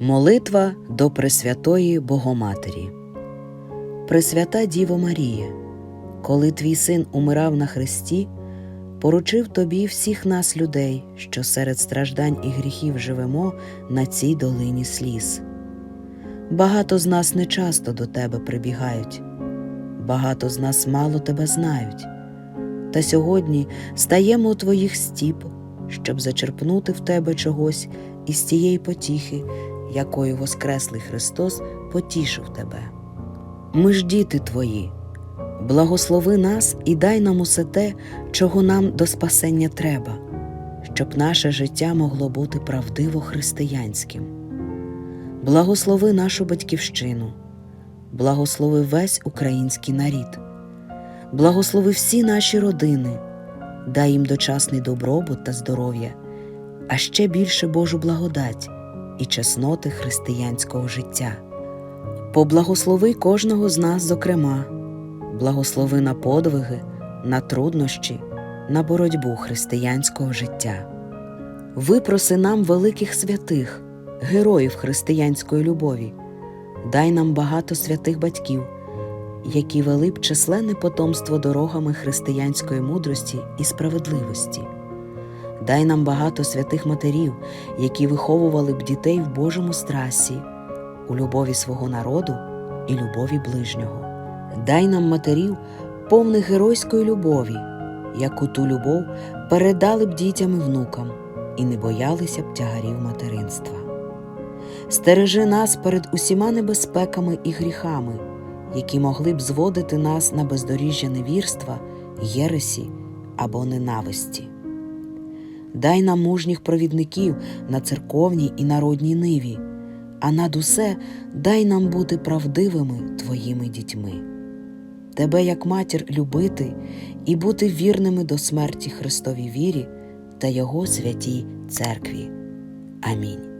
Молитва до Пресвятої Богоматері. Пресвята Діво Марія, коли твій син умирав на хресті, поручив тобі всіх нас, людей, що серед страждань і гріхів живемо на цій долині сліз. Багато з нас не часто до тебе прибігають, багато з нас мало тебе знають. Та сьогодні стаємо у твоїх стіп, щоб зачерпнути в тебе чогось із тієї потіхи, якою Воскреслий Христос потішив тебе. Ми ж діти твої, благослови нас і дай нам усе те, чого нам до спасення треба, щоб наше життя могло бути правдиво християнським. Благослови нашу батьківщину, благослови весь український нарід, благослови всі наші родини, дай їм дочасний добробут та здоров'я, а ще більше Божу благодать і чесноти християнського життя. Поблагослови кожного з нас, зокрема, благослови на подвиги, на труднощі, на боротьбу християнського життя. Випроси нам великих святих, героїв християнської любові, дай нам багато святих батьків, які вели б численне потомство дорогами християнської мудрості і справедливості. Дай нам багато святих матерів, які виховували б дітей в Божому страсі, у любові свого народу і любові ближнього. Дай нам матерів, повних геройської любові, яку ту любов передали б дітям і внукам і не боялися б тягарів материнства. Стережи нас перед усіма небезпеками і гріхами, які могли б зводити нас на бездоріжжя невірства, єресі або ненависті. Дай нам мужніх провідників на церковній і народній ниві, а над усе дай нам бути правдивими Твоїми дітьми. Тебе, як матір, любити і бути вірними до смерті Христовій вірі та Його святій церкві. Амінь.